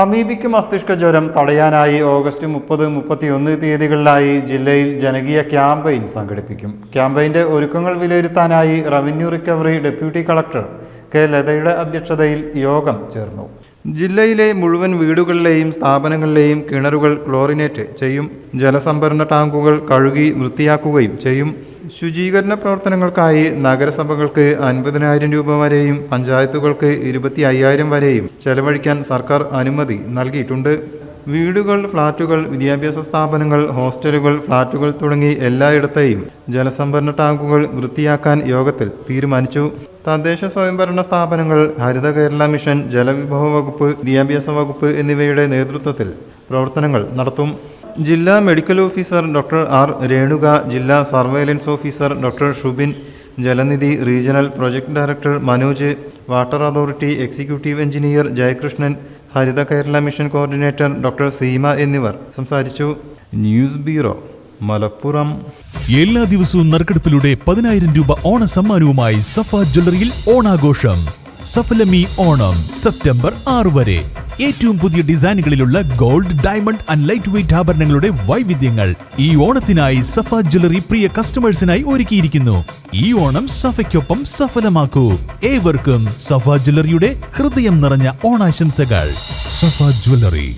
Amoebic മസ്തിഷ്ക ജ്വരം തടയാനായി August മുപ്പത് മുപ്പത്തിയൊന്ന് തീയതികളിലായി ജില്ലയിൽ ജനകീയ ക്യാമ്പയിൻ സംഘടിപ്പിക്കും. ക്യാമ്പയിന്റെ ഒരുക്കങ്ങൾ വിലയിരുത്താനായി revenue recovery deputy collector K ലതയുടെ അധ്യക്ഷതയിൽ യോഗം ചേർന്നു. ജില്ലയിലെ മുഴുവൻ വീടുകളിലെയും സ്ഥാപനങ്ങളിലെയും കിണറുകൾ ക്ലോറിനേറ്റ് ചെയ്യും. ജലസംഭരണ ടാങ്കുകൾ കഴുകി വൃത്തിയാക്കുകയും ചെയ്യും. ശുചീകരണ പ്രവർത്തനങ്ങൾക്കായി നഗരസഭകൾക്ക് അൻപതിനായിരം രൂപ വരെയും പഞ്ചായത്തുകൾക്ക് ഇരുപത്തി അയ്യായിരം വരെയും ചെലവഴിക്കാൻ സർക്കാർ അനുമതി നൽകിയിട്ടുണ്ട്. വീടുകൾ ഫ്ളാറ്റുകൾ വിദ്യാഭ്യാസ സ്ഥാപനങ്ങൾ ഹോസ്റ്റലുകൾ ഫ്ളാറ്റുകൾ തുടങ്ങി എല്ലായിടത്തെയും ജലസംഭരണ ടാങ്കുകൾ വൃത്തിയാക്കാൻ യോഗത്തിൽ തീരുമാനിച്ചു. തദ്ദേശ സ്വയംഭരണ സ്ഥാപനങ്ങൾ ഹരിത കേരള മിഷൻ ജലവിഭവ വകുപ്പ് വിദ്യാഭ്യാസ വകുപ്പ് എന്നിവയുടെ നേതൃത്വത്തിൽ പ്രവർത്തനങ്ങൾ നടത്തും. ജില്ലാ medical officer doctor R Renuka ജില്ലാ surveillance officer doctor Shubin Jalanidhi regional project director Manoj water authority executive engineer Jayakrishnan Haritha Kerala mission coordinator doctor Seema എന്നിവർ സംസാരിച്ചു. News bureau Malappuram. എല്ലാ ദിവസവും നറുക്കെടുപ്പിലൂടെ പതിനായിരം രൂപ ഓണ സമ്മാനവുമായി സഫ ജ്വല്ലറിയിൽ ഓണാഘോഷം. സഫലമി ഓണം സെപ്റ്റംബർ ആറ് വരെ. ഏറ്റവും പുതിയ ഡിസൈനുകളിലുള്ള gold diamond and light weight ആഭരണങ്ങളുടെ വൈവിധ്യങ്ങൾ ഈ ഓണത്തിനായി സഫ ജ്വല്ലറി പ്രിയ കസ്റ്റമേഴ്സിനായി ഒരുക്കിയിരിക്കുന്നു. ഈ ഓണം സഫയ്ക്കൊപ്പം സഫലമാക്കൂ. ഏവർക്കും സഫ ജ്വല്ലറിയുടെ ഹൃദയം നിറഞ്ഞ ഓണാശംസകൾ. സഫ ജ്വല്ലറി.